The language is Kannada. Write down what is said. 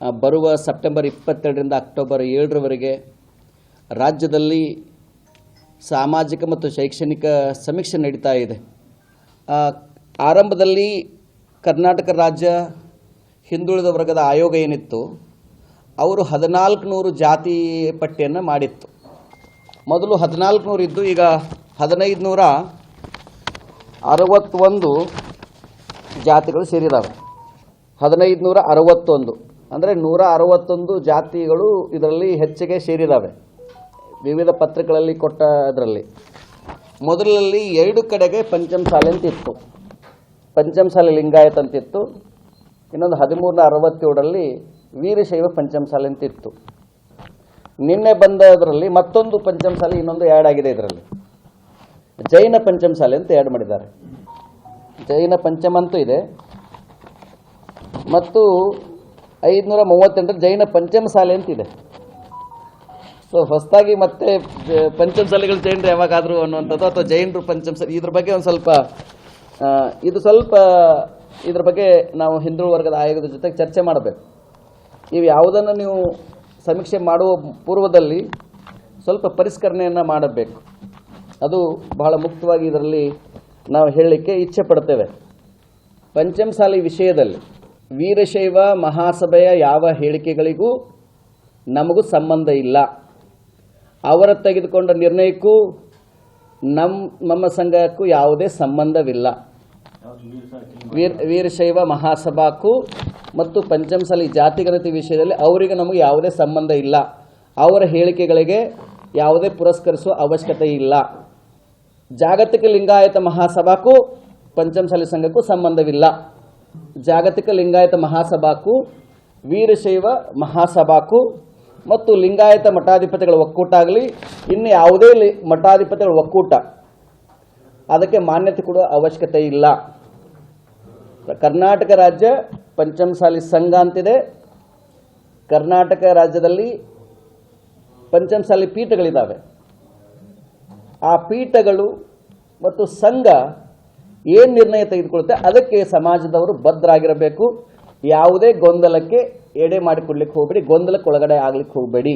ಬರುವ ಸೆಪ್ಟೆಂಬರ್ ಇಪ್ಪತ್ತೆರಡರಿಂದ ಅಕ್ಟೋಬರ್ ಏಳರವರೆಗೆ ರಾಜ್ಯದಲ್ಲಿ ಸಾಮಾಜಿಕ ಮತ್ತು ಶೈಕ್ಷಣಿಕ ಸಮೀಕ್ಷೆ ನಡೀತಾ ಇದೆ. ಆರಂಭದಲ್ಲಿ ಕರ್ನಾಟಕ ರಾಜ್ಯ ಹಿಂದುಳಿದ ವರ್ಗದ ಆಯೋಗ ಏನಿತ್ತು, ಅವರು ಹದಿನಾಲ್ಕು ನೂರು ಜಾತಿ ಪಟ್ಟಿಯನ್ನು ಮಾಡಿತ್ತು. ಮೊದಲು ಹದಿನಾಲ್ಕು ನೂರು ಇದ್ದು ಈಗ ಹದಿನೈದು ನೂರ ಅರವತ್ತೊಂದು ಜಾತಿಗಳು ಸೇರಿದಾವೆ. ಹದಿನೈದು ನೂರ ಅರವತ್ತೊಂದು. ಅಂದರೆ ನೂರ ಅರವತ್ತೊಂದು ಜಾತಿಗಳು ಇದರಲ್ಲಿ ಹೆಚ್ಚಿಗೆ ಸೇರಿದ್ದಾವೆ ವಿವಿಧ ಪತ್ರಿಕೆಗಳಲ್ಲಿ ಕೊಟ್ಟ ಅದರಲ್ಲಿ ಮೊದಲಲ್ಲಿ ಎರಡು ಕಡೆಗೆ ಪಂಚಮಸಾಲೆ ಅಂತ ಇತ್ತು ಪಂಚಮಸಾಲೆ ಲಿಂಗಾಯತ್ ಅಂತಿತ್ತು. ಇನ್ನೊಂದು ಹದಿಮೂರನ ಅರವತ್ತೇಳರಲ್ಲಿ ವೀರಶೈವ ಪಂಚಮಸಾಲೆ ಅಂತ ಇತ್ತು ನಿನ್ನೆ ಬಂದದರಲ್ಲಿ ಮತ್ತೊಂದು ಪಂಚಮಸಾಲೆ ಇನ್ನೊಂದು ಆ್ಯಡ್ ಆಗಿದೆ ಇದರಲ್ಲಿ. ಜೈನ ಪಂಚಮಸಾಲೆ ಅಂತ ಆ್ಯಡ್ ಮಾಡಿದ್ದಾರೆ. ಜೈನ ಪಂಚಮ ಅಂತೂ ಇದೆ. ಮತ್ತು ಐದುನೂರ ಮೂವತ್ತೆಂಟರ ಜೈನ ಪಂಚಮಸಾಲೆ ಅಂತಿದೆ. ಸೊ ಹೊಸದಾಗಿ ಮತ್ತೆ ಪಂಚಮ ಸಾಲೆಗಳು ಜೈನರು ಯಾವಾಗಾದರೂ ಅನ್ನುವಂಥದ್ದು, ಅಥವಾ ಜೈನರು ಪಂಚಮಸಾಲೆ ಇದ್ರ ಬಗ್ಗೆ ಒಂದು ಸ್ವಲ್ಪ ಇದು ಸ್ವಲ್ಪ, ಇದ್ರ ಬಗ್ಗೆ ನಾವು ಹಿಂದೂ ವರ್ಗದ ಆಯೋಗದ ಜೊತೆಗೆ ಚರ್ಚೆ ಮಾಡಬೇಕು. ನೀವು ಯಾವುದನ್ನು ನೀವು ಸಮೀಕ್ಷೆ ಮಾಡುವ ಪೂರ್ವದಲ್ಲಿ ಸ್ವಲ್ಪ ಪರಿಷ್ಕರಣೆಯನ್ನು ಮಾಡಬೇಕು. ಅದು ಬಹಳ ಮುಕ್ತವಾಗಿ ಇದರಲ್ಲಿ ನಾವು ಹೇಳಲಿಕ್ಕೆ ಇಚ್ಛೆ ಪಡ್ತೇವೆ. ಪಂಚಮಸಾಲಿ ವಿಷಯದಲ್ಲಿ ವೀರಶೈವ ಮಹಾಸಭೆಯ ಯಾವ ಹೇಳಿಕೆಗಳಿಗೂ ನಮಗೂ ಸಂಬಂಧ ಇಲ್ಲ. ಅವರ ತೆಗೆದುಕೊಂಡ ನಿರ್ಣಯಕ್ಕೂ ನಮ್ಮ ನಮ್ಮ ಸಂಘಕ್ಕೂ ಯಾವುದೇ ಸಂಬಂಧವಿಲ್ಲ. ವೀರ, ವೀರಶೈವ ಮಹಾಸಭಾಕ್ಕೂ ಮತ್ತು ಪಂಚಮಸಾಲಿ ಜಾತಿಗಣತಿ ವಿಷಯದಲ್ಲಿ ಅವರಿಗೆ ನಮಗೆ ಯಾವುದೇ ಸಂಬಂಧ ಇಲ್ಲ. ಅವರ ಹೇಳಿಕೆಗಳಿಗೆ ಯಾವುದೇ ಪುರಸ್ಕರಿಸುವ ಅವಶ್ಯಕತೆ ಇಲ್ಲ. ಜಾಗತಿಕ ಲಿಂಗಾಯತ ಮಹಾಸಭಾಕ್ಕೂ ಪಂಚಮಸಾಲಿ ಸಂಘಕ್ಕೂ ಸಂಬಂಧವಿಲ್ಲ. ಜಾಗತಿಕ ಲಿಂಗಾಯತ ಮಹಾಸಭಾಕು ವೀರಶೈವ ಮಹಾಸಭಾಕು ಮತ್ತು ಲಿಂಗಾಯತ ಮಠಾಧಿಪತಿಗಳ ಒಕ್ಕೂಟ ಆಗಲಿ, ಇನ್ನು ಯಾವುದೇ ಲಿ, ಮಠಾಧಿಪತಿಗಳ ಒಕ್ಕೂಟ ಅದಕ್ಕೆ ಮಾನ್ಯತೆ ಕೊಡುವ ಅವಶ್ಯಕತೆ ಇಲ್ಲ. ಕರ್ನಾಟಕ ರಾಜ್ಯ ಪಂಚಮಸಾಲಿ ಸಂಘ ಅಂತಿದೆ. ಕರ್ನಾಟಕ ರಾಜ್ಯದಲ್ಲಿ ಪಂಚಮಸಾಲಿ ಪೀಠಗಳಿದ್ದಾವೆ ಆ ಪೀಠಗಳು ಮತ್ತು ಸಂಘ ಏನು ನಿರ್ಣಯ ತೆಗೆದುಕೊಳ್ಳುತ್ತೆ? ಅದಕ್ಕೆ ಸಮಾಜದವರು ಬದ್ಧರಾಗಿರಬೇಕು. ಯಾವುದೇ ಗೊಂದಲಕ್ಕೆ ಎಡೆ ಮಾಡಿಕೊಡ್ಲಿಕ್ಕೆ ಹೋಗಬೇಡಿ. ಗೊಂದಲಕ್ಕೆ ಒಳಗಡೆ ಆಗ್ಲಿಕ್ಕೆ ಹೋಗಬೇಡಿ.